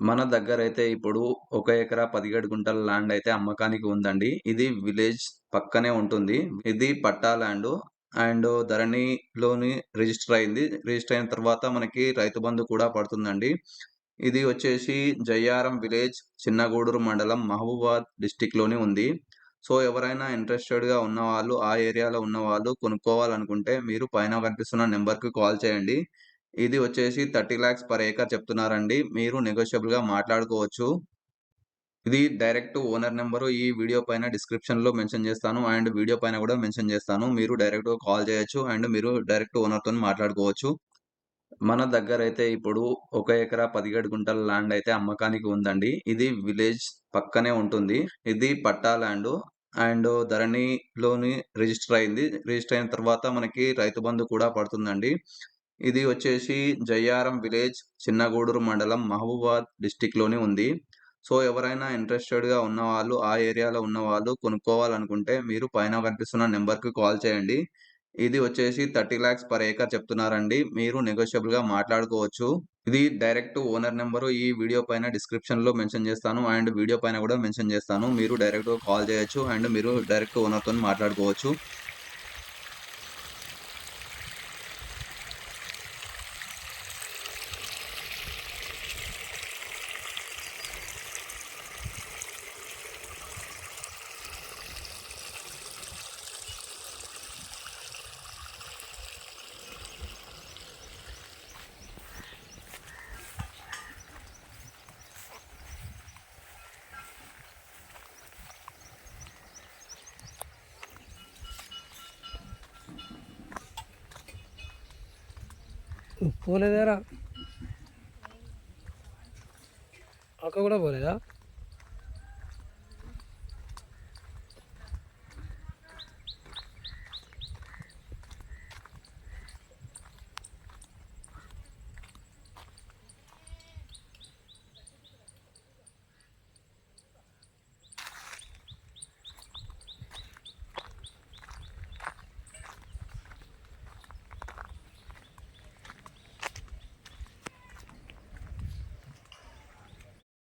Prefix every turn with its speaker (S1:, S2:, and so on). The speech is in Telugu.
S1: మన దగ్గర అయితే ఇప్పుడు ఒక ఎకరా 17 గుంటల ల్యాండ్ అయితే అమ్మకానికి ఉందండి. ఇది విలేజ్ పక్కనే ఉంటుంది. ఇది పట్టా ల్యాండ్ అండ్ ధరణిలోని రిజిస్టర్ అయింది. రిజిస్టర్ అయిన తర్వాత మనకి రైతు బంధు కూడా పడుతుందండి. ఇది వచ్చేసి జయ్యారం విలేజ్, చిన్నగూడూరు మండలం, మహబూబాద్ డిస్టిక్లోని ఉంది. సో, ఎవరైనా ఇంట్రెస్టెడ్‌గా ఉన్నవాళ్ళు, ఆ ఏరియాలో ఉన్నవాళ్ళు కొనుక్కోవాలనుకుంటే మీరు పైన కనిపిస్తున్న నెంబర్కి కాల్ చేయండి. ఇది వచ్చేసి థర్టీ ల్యాక్స్ పర్ ఏకర్ చెప్తున్నారండి. మీరు నెగోషియబుల్‌గా మాట్లాడుకోవచ్చు. ఇది డైరెక్ట్ ఓనర్ నెంబరు ఈ వీడియో పైన డిస్క్రిప్షన్‌లో మెన్షన్ చేస్తాను. అండ్ వీడియో పైన కూడా మెన్షన్ చేస్తాను. మీరు డైరెక్ట్‌గా కాల్ చేయొచ్చు. అండ్ మీరు డైరెక్ట్ ఓనర్తో మాట్లాడుకోవచ్చు. మన దగ్గర అయితే ఇప్పుడు ఒక ఎకరా 17 గుంటల ల్యాండ్ అయితే అమ్మకానికి ఉందండి. ఇది విలేజ్ పక్కనే ఉంటుంది. ఇది పట్టా ల్యాండ్ అండ్ ధరణిలోని రిజిస్టర్ అయింది. రిజిస్టర్ అయిన తర్వాత మనకి రైతు బంధు కూడా పడుతుందండి. ఇది వచ్చేసి జయ్యారం విలేజ్, చిన్నగూడూరు మండలం, మహబూబాద్ డిస్టిక్లోనే ఉంది. సో, ఎవరైనా ఇంట్రెస్టెడ్‌గా ఉన్నవాళ్ళు, ఆ ఏరియాలో ఉన్నవాళ్ళు కొనుక్కోవాలనుకుంటే మీరు పైన కనిపిస్తున్న నెంబర్కి కాల్ చేయండి. ఇది వచ్చేసి థర్టీ ల్యాక్స్ పర్ ఏకర్ చెప్తున్నారండి. మీరు నెగోషియబుల్‌గా మాట్లాడుకోవచ్చు. ఇది డైరెక్ట్ ఓనర్ నెంబరు ఈ వీడియో పైన డిస్క్రిప్షన్‌లో మెన్షన్ చేస్తాను. అండ్ వీడియో పైన కూడా మెన్షన్ చేస్తాను. మీరు డైరెక్ట్‌గా కాల్ చేయొచ్చు. అండ్ మీరు డైరెక్ట్ ఓనర్‌తోని మాట్లాడుకోవచ్చు.
S2: పోలేదారా? అక్క కూడా పోలేదా?